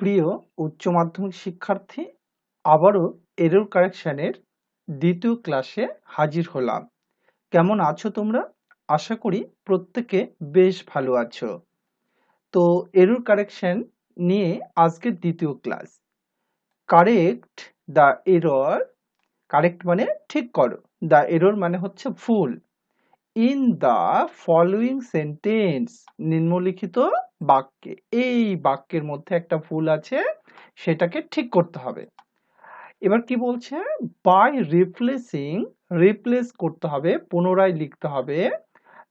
প্রিয় উচ্চ মাধ্যমিক শিক্ষার্থী, আবারও এরর কারেকশনের দ্বিতীয় ক্লাসে হাজির হলাম। কেমন আছো তোমরা? আশা করি প্রত্যেকে বেশ ভালো আছো। তো এরর কারেকশন নিয়ে আজকের দ্বিতীয় class correct the error correct মানে ঠিক করো। দ্য এরর মানে হচ্ছে ভুল। ইন দ্য ফলোয়িং সেন্টেন্স নিম্নলিখিত বাক্যে। এই বাক্যের মধ্যে একটা ভুল আছে, সেটাকে ঠিক করতে হবে। এবার কি বলছে? বাই রিপ্লেসিং রিপ্লেস করতে হবে, পুনরায় লিখতে হবে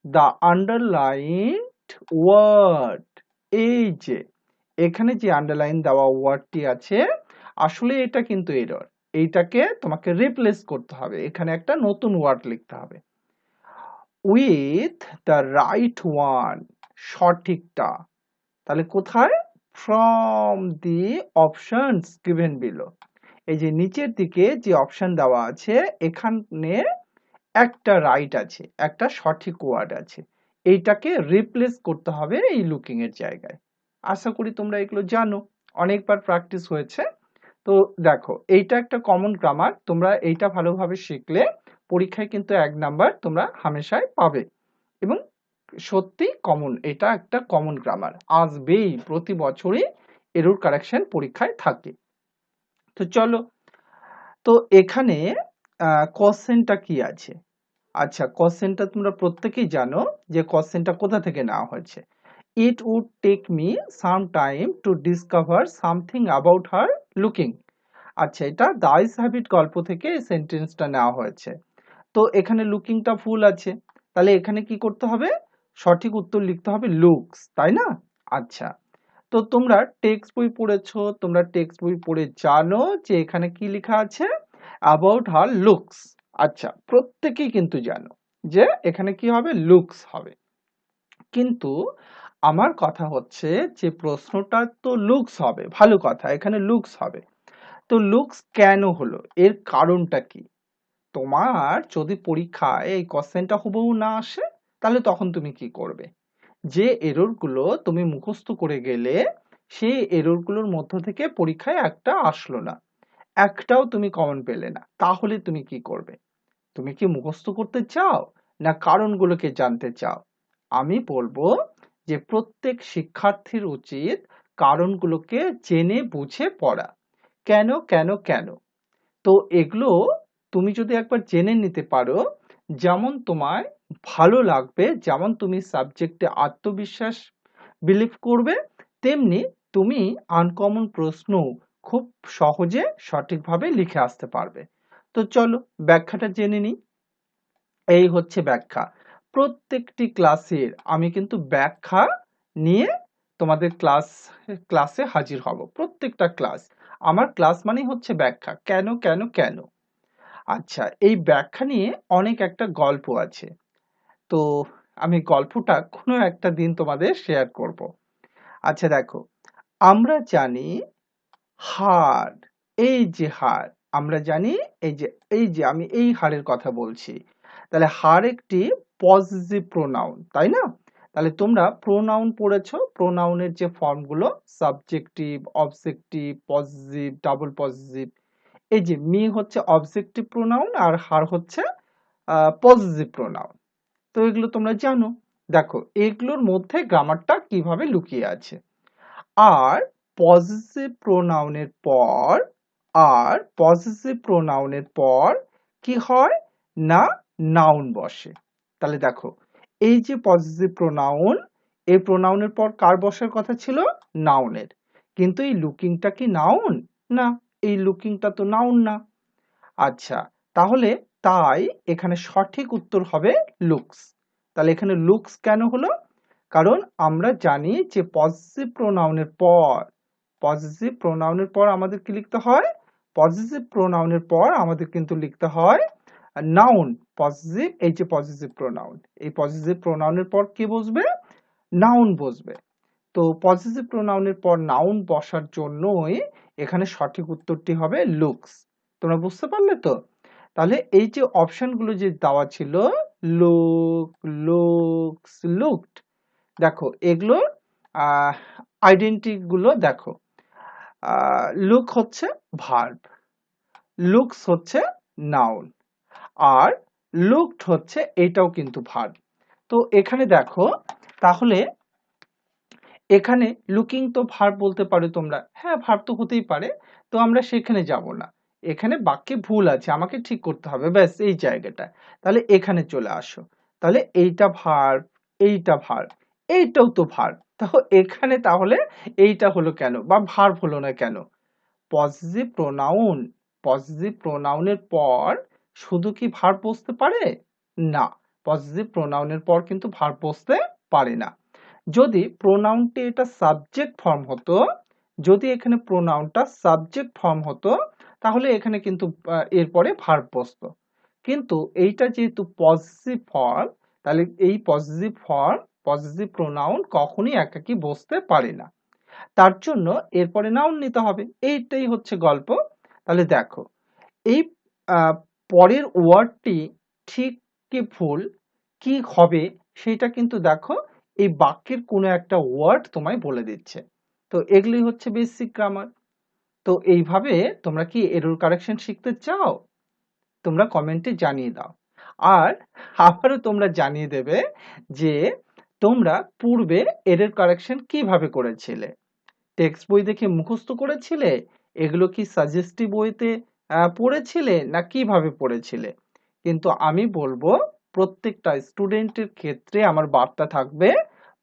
দ্য আন্ডারলাইনড ওয়ার্ড এই যে, এখানে যে আন্ডারলাইন দেওয়া ওয়ার্ডটি আছে, আসলে এটা কিন্তু এরর এইটাকে তোমাকে রিপ্লেস করতে হবে। এখানে একটা নতুন ওয়ার্ড লিখতে হবে। উইথ দ্য রাইট ওয়ান সঠিকটা। তাহলে কোথায়? From the options given below এই যে নিচের দিকে যে অপশন দেওয়া আছে, এখানে একটা রাইট আছে, একটা সঠিক ওয়ার্ড আছে। এইটাকে রিপ্লেস করতে হবে এই লুকিং এর জায়গায়। আশা করি তোমরা এগুলো জানো। অনেকবার প্র্যাকটিস হয়েছে। তো দেখো, এইটা একটা কমন গ্রামার তোমরা এইটা ভালোভাবে শিখলে পরীক্ষায় কিন্তু এক নাম্বার তোমরা হামেশাই পাবে। এবং সত্যি কমন এটা একটা কমন গ্রামার আসবেই, প্রতি বছরই এরুর কারেকশন পরীক্ষায় থাকে। তো চলো, তো এখানে কোশ্চেনটা কি আছে? আচ্ছা কোশ্চেনটা তোমরা প্রত্যেকেই জানো যে কোশ্চেনটা কোথা থেকে নেওয়া হয়েছে। It would take me some time to discover something about her looking আচ্ছা এটা দাইস হ্যাবিট গল্প থেকে সেন্টেন্সটা নেওয়া হয়েছে। তো এখানে লুকিংটা ফুল আছে। তাহলে এখানে কি করতে হবে? সঠিক উত্তর লিখতে হবে লুকস তাই না? আচ্ছা তো তোমরা টেক্সট বই পড়েছো, তোমরা টেক্সট বই পড়ে জানো যে এখানে কি লেখা আছে? অ্যাবাউট হার লুকস আচ্ছা প্রত্যেকেই কিন্তু জানো যে এখানে কি হবে? লুকস হবে। কিন্তু আমার কথা হচ্ছে যে প্রশ্নটা তো লুকস হবে, ভালো কথা, এখানে লুকস হবে। তো লুকস কেন হলো? এর কারণটা কি? তোমার যদি পরীক্ষায় এই কোশ্চেনটা হুবহু না আসে তাহলে তখন তুমি কি করবে? যে এররগুলো তুমি মুখস্থ করে গেলে, সেই এররগুলোর মধ্য থেকে পরীক্ষায় একটা আসলো না। একটাও তুমি কমন পেলে না। তাহলে তুমি কি করবে? তুমি কি মুখস্থ করতে চাও? না কারণগুলোকে জানতে চাও? আমি বলব যে প্রত্যেক শিক্ষার্থীর উচিত কারণগুলোকে জেনে বুঝে পড়া। কেন কেন কেন? তো এগুলো তুমি যদি একবার জেনে নিতে পারো, যেমন তোমায় ভালো লাগবে, যেমন তুমি সাবজেক্টে আত্মবিশ্বাস বিলিভ করবে, তেমনি তুমি আনকমন প্রশ্ন খুব সহজে সঠিকভাবে লিখে আসতে পারবে। তো চলো ব্যাখ্যাটা জেনে নিই। এই হচ্ছে ব্যাখ্যা। প্রত্যেকটি ক্লাসের আমি কিন্তু ব্যাখ্যা নিয়ে তোমাদের ক্লাস ক্লাসে হাজির হব, প্রত্যেকটা ক্লাস আমার ক্লাস মানেই হচ্ছে ব্যাখ্যা, কেন কেন কেন? আচ্ছা এই ব্যাখ্যা নিয়ে অনেক একটা গল্প আছে। তো আমি গল্পটা কোনো একটা দিন তোমাদের শেয়ার করব। আচ্ছা দেখো, আমরা জানি হার, এই যে হার, আমরা জানি এই যে এই যে আমি এই হারের কথা বলছি, তাহলে হার একটি পজিটিভ প্রোনাউন তাই না? তাহলে তোমরা প্রোনাউন পড়েছো প্রোনাউনের যে ফর্মগুলো subjective objective positive double positive এই যে মি হচ্ছে অবজেক্টিভ প্রোনাউন আর হার হচ্ছে পজিটিভ প্রোনাউন তো এগুলো তোমরা জানো। দেখো, এগুলোর মধ্যে গ্রামারটা কীভাবে লুকিয়ে আছে? আর পজিটিভ প্রোনাউনের পর, আর পজিটিভ প্রোনাউনের পর কি হয়? না নাউন বসে। তাহলে দেখো, এই যে পজিটিভ প্রোনাউন এই প্রোনাউনের পর কার বসার কথা ছিল? নাউনের কিন্তু এই লুকিংটা কি নাউন না, এই লুকিংটা তো নাউন না। আচ্ছা তাহলে তাই এখানে সঠিক উত্তর হবে লুকস তাহলে এখানে লুকস কেন হলো? কারণ আমরা জানি যে পজিটিভ প্রোনাউনের পর পজিটিভ প্রোনাউনের পর আমাদের কি লিখতে হয়? পজিটিভ প্রোনাউনের পর আমাদের কিন্তু লিখতে হয় নাউন পজিটিভ এই যে পজিটিভ প্রোনাউন এই পজিটিভ প্রোনাউনের পর কি বসবে? নাউন বসবে। তো পজিটিভ প্রোনাউনের পর নাউন বসার জন্যই এখানে সঠিক উত্তরটি হবে লুকস তোমরা বুঝতে পারলে তো? তাহলে এই যে অপশনগুলো যে দেওয়া ছিল লুক লুকস লুকড দেখো এগুলোর আইডেন্টিগুলো দেখো লুক হচ্ছে ভার্ব লুকস হচ্ছে নাউন আর লুকড হচ্ছে এটাও কিন্তু ভার্ব তো এখানে দেখো, তাহলে এখানে লুকিং তো ভার্ব বলতে পারো তোমরা হ্যাঁ ভার্ব তো হতেই পারে, তো আমরা সেখানে যাব না। এখানে বাক্যে ভুল আছে, আমাকে ঠিক করতে হবে, ব্যাস, এই জায়গাটা তাহলে এখানে চলে আসো। তাহলে এইটা ভার্ব এইটা ভার, এইটাও তো ভার। তো এখানে তাহলে এইটা হলো কেন? বা ভার্ব হলো না কেন? পজিটিভ প্রোনাউন, পজিটিভ প্রোনাউনের পর শুধু কি ভার বসতে পারে? না, পজিটিভ প্রোনাউনের পর কিন্তু ভার বসতে পারে না। যদি প্রোনাউনটি এটা সাবজেক্ট ফর্ম হতো, যদি এখানে প্রোনাউনটা সাবজেক্ট ফর্ম হতো তাহলে এখানে কিন্তু এরপরে ভার্ব বসতো। কিন্তু এইটা যেহেতু পজিটিভ ফর্ম তাহলে এই পজিটিভ ফর্ম পজিটিভ প্রোনাউন কখনই একাকি বসতে পারে না। তার জন্য এরপরে নাউন নিতে হবে। এইটাই হচ্ছে গল্প। তাহলে দেখো, এই পরের ওয়ার্ডটি ঠিক কি ভুল, কি হবে সেটা কিন্তু দেখো, এই বাক্যের কোনো একটা ওয়ার্ড তোমায় বলে দিচ্ছে। তো এগুলি হচ্ছে বেসিক গ্রামার তো এইভাবে তোমরা কি এরর কারেকশন শিখতে চাও? তোমরা কমেন্টে জানিয়ে দাও। আর আবারও তোমরা জানিয়ে দেবে যে তোমরা পূর্বে এরর কারেকশন কীভাবে করেছিলে? টেক্সট বই দেখে মুখস্থ করেছিলে? এগুলো কি সাজেস্টিভ বইতে পড়েছিলে? না কীভাবে পড়েছিলে? কিন্তু আমি বলব প্রত্যেকটা স্টুডেন্টের ক্ষেত্রে আমার বার্তা থাকবে,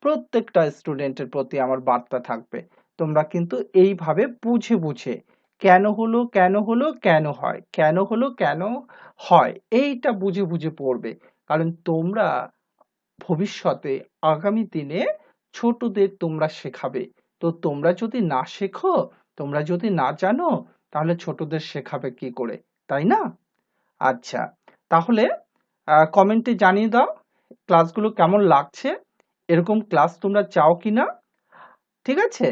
প্রত্যেকটা স্টুডেন্টের প্রতি আমার বার্তা থাকবে। তোমরা কিন্তু এইভাবে বুঝে বুঝে কেন হলো কেন হলো, কেন হয়, কেন হলো, কেন হয়, এইটা বুঝে বুঝে পড়বে। কারণ তোমরা ভবিষ্যতে আগামী দিনে ছোটদের তোমরা শেখাবে। তো তোমরা যদি না শেখো, তোমরা যদি না জানো, তাহলে ছোটদের শেখাবে কি করে, তাই না? আচ্ছা তাহলে কমেন্টে জানিয়ে দাও, ক্লাসগুলো কেমন লাগছে? এরকম ক্লাস তোমরা চাও কি না ঠিক আছে?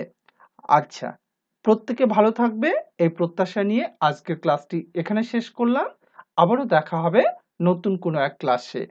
আচ্ছা প্রত্যেকে ভালো থাকবে। এই প্রত্যাশা নিয়ে আজকের ক্লাসটি এখানে শেষ করলাম। আবারও দেখা হবে নতুন কোনো এক ক্লাসে।